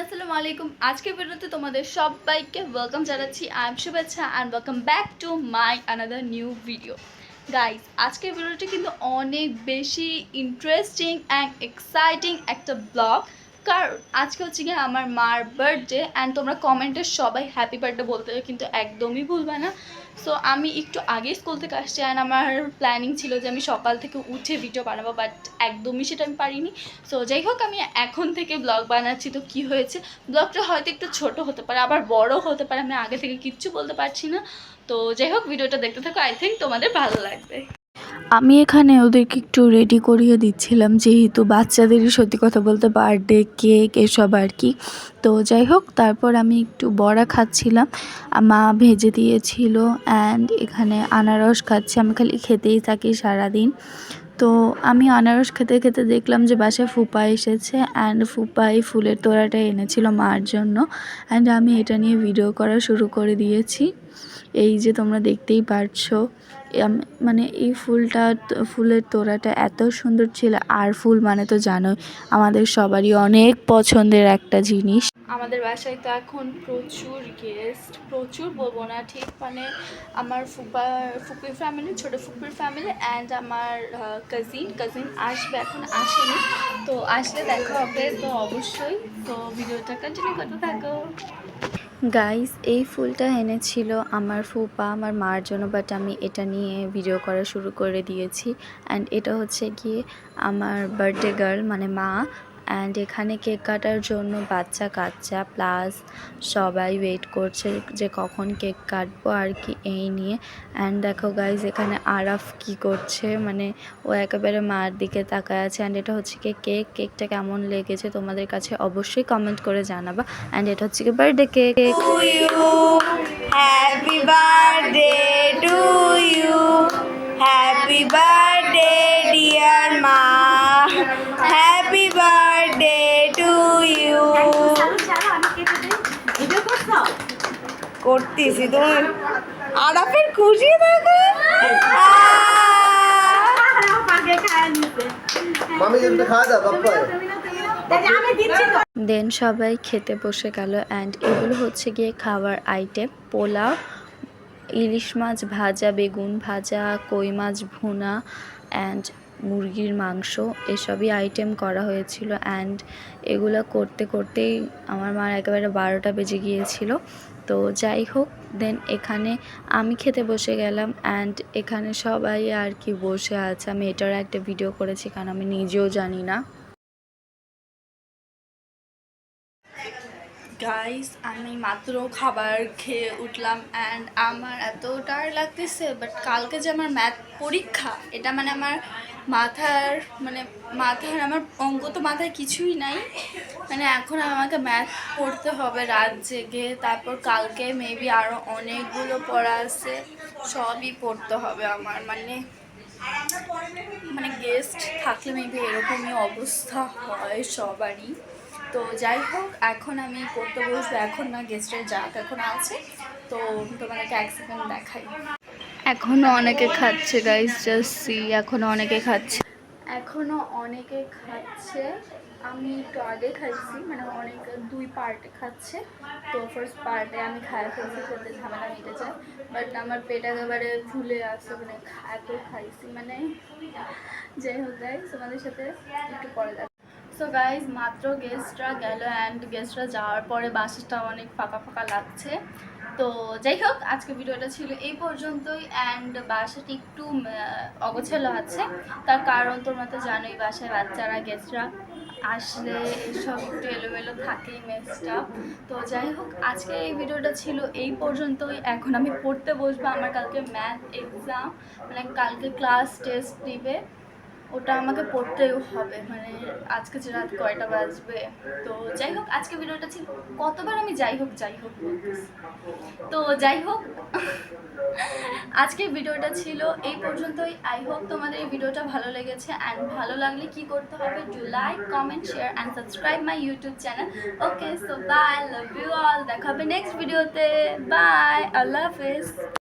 আসসালামু আলাইকুম। আজকের ভিডিওতে তোমাদের সবাইকে ওয়েলকাম জানাচ্ছি। I am Shubhechha and welcome back to my another new video guys আজকের ভিডিওটি কিন্তু অনেক বেশি ইন্টারেস্টিং অ্যান্ড এক্সাইটিং একটা ব্লগ কারণ আজকে হচ্ছে গিয়ে আমার মার বার্থডে অ্যান্ড তোমরা কমেন্টে সবাই হ্যাপি বার্থডে বলতে কিন্তু একদমই ভুলবে না। সো আমি একটু আগেই স্কুল থেকে আসছি অ্যান্ড আমার প্ল্যানিং ছিল যে আমি সকাল থেকে উঠে ভিডিও বানাবো বাট একদমই সেটা আমি পারিনি। সো যাই হোক, আমি এখন থেকে ব্লগ বানাচ্ছি, তো কি হয়েছে? ব্লগটা হয়তো একটু ছোট হতে পারে, আবার বড় হতে পারে, আমি আগে থেকে কিচ্ছু বলতে পারছি না। তো, যাই হোক ভিডিওটা দেখতে থাকো আই থিঙ্ক তোমাদের ভালো লাগবে। আমি এখানে ওদেরকে একটু রেডি করিয়ে দিচ্ছিলাম, যেহেতু বাচ্চাদেরই সত্যি কথা বলতে বার্থডে কেক এসব আর কি। তো যাই হোক, তারপর আমি একটু বড়া খাচ্ছিলাম মা ভেজে দিয়েছিল অ্যান্ড এখানে আনারস খাচ্ছি। আমি খালি খেতেই থাকি সারাদিন। তো আমি আনারস খেতে খেতে দেখলাম যে বাসায় ফুপা এসেছে অ্যান্ড ফুপাই ফুলের তোড়াটা এনেছিল মার জন্য অ্যান্ড আমি এটা নিয়ে ভিডিও করা শুরু করে দিয়েছি। এই যে তোমরা দেখতেই পারছ মানে এই ফুলটা, ফুলের তোড়াটা এত সুন্দর ছিল, আর ফুল মানে তো জানোই, আমাদের সবারই অনেক পছন্দের একটা জিনিস। আমাদের বাসায় তো এখন প্রচুর গেস্ট প্রচুর বলব না, ঠিক মানে আমার ফুপা, ফুপির ফ্যামিলি ছোটো ফুপির ফ্যামিলি অ্যান্ড আমার কাজিন কাজিন আসবে এখন, আসেনি। তো আসলে দেখা হবে, তো অবশ্যই। তো ভিডিওটা কন্টিনিউ করতে থাকো। গাইস এই ফুলটা এনেছিল আমার ফুপা, আমার মার জন্য বাট আমি এটা নিয়ে ভিডিও করা শুরু করে দিয়েছি। অ্যান্ড এটা হচ্ছে গিয়ে আমার বার্থডে গার্ল মানে মা। অ্যান্ড এখানে কেক কাটার জন্য বাচ্চা কাচ্চা প্লাস সবাই ওয়েট করছে যে কখন কেক কাটবো আর কি এই নিয়ে। অ্যান্ড দেখো গাইজ এখানে আরাফ কি করছে? মানে ও একেবারে মার দিকে তাকায় আছে। অ্যান্ড এটা হচ্ছে কি কেক কেকটা কেমন লেগেছে তোমাদের কাছে অবশ্যই কমেন্ট করে জানাবা। অ্যান্ড এটা হচ্ছে কি birthday cake Happy birthday to you. করতেছি তুমি আরাফের খুশি দেখো। দেন সবাই খেতে বসে গেল অ্যান্ড এগুলো হচ্ছে গিয়ে খাওয়ার আইটেম পোলাও ইলিশ মাছ ভাজা বেগুন ভাজা কই মাছ ভুনা অ্যান্ড মুরগির মাংস, এসবই আইটেম করা হয়েছিল অ্যান্ড এগুলো করতে করতেই আমার মার একেবারে বারোটা বেজে গিয়েছিল। তো যাই হোক দেন এখানে আমি খেতে বসে গেলাম অ্যান্ড এখানে সবাই আর কি বসে আছে। আমি এটার একটা ভিডিও করেছি, কারণ আমি নিজেও জানি না। গাইস আমি মাত্র খাবার খেয়ে উঠলাম অ্যান্ড আমার এত টায়ার লাগতেছে বাট কালকে যে আমার ম্যাথ পরীক্ষা, এটা মানে আমার মাথার মানে মাথার, আমার অঙ্ক তো মাথায় কিছুই নাই। মানে এখন আমাকে ম্যাথ পড়তে হবে রাত জেগে, তারপর কালকে মেবি আরও অনেকগুলো পড়া আছে, সবই পড়তে হবে আমার। মানে মানে গেস্ট থাকলে মেবি এরকমই অবস্থা হয় সবারই। তো যাই হোক, এখন আমি পড়তে বসবো, এখন না গেস্টের যাক এখন আছে। তো তোমাদেরকে এক সেকেন্ড দেখাই। এখনও অনেকে খাচ্ছে গাইস জাস্ট সি এখনও অনেকে খাচ্ছে। এখনও অনেকে খাচ্ছে। আমি একটু আগে খাইছি মানে অনেক, দুই পার্টে খাচ্ছে। তো ফার্স্ট পার্টে আমি খায় ফেলছি খেতে ঝামেলা মিটে যায়। বাট আমার পেট একেবারে ফুলে আসে মানে এত খাইছি মানে যাই হোক গাইস তোমাদের সাথে একটু পরে দেখা। সো গাইজ মাত্র গেস্টরা গেল অ্যান্ড গেস্টরা যাওয়ার পরে বাসটা অনেক ফাঁকা ফাঁকা লাগছে। তো যাই হোক আজকে ভিডিওটা ছিল এই পর্যন্তই অ্যান্ড বাসাটি একটু অগোছালো আছে। তার কারণ তোমরা তো জানোই, বাসায় বাচ্চারা গেস্টরা আসলে এসব একটু এলোমেলো থাকেই মেসটা তো যাই হোক, আজকে এই ভিডিওটা ছিল এই পর্যন্তই। এখন আমি পড়তে বসবো, আমার কালকে ম্যাথ এক্সাম মানে কালকে ক্লাস টেস্ট দিবে ওটা আমাকে পড়তেও হবে মানে আজকে যে রাত কয়টা বাজবে। তো যাই হোক, আজকে ভিডিওটা ছিল, কতবার আমি যাই হোক যাই হোক তো যাই হোক আজকের ভিডিওটা ছিল এই পর্যন্তই। আই হোপ তোমাদের এই ভিডিওটা ভালো লেগেছে অ্যান্ড ভালো লাগলে কি করতে হবে do like comment share and subscribe my YouTube channel okay so bye love you all দেখা হবে নেক্সট ভিডিওতে বাই আল্লাহ হাফেজ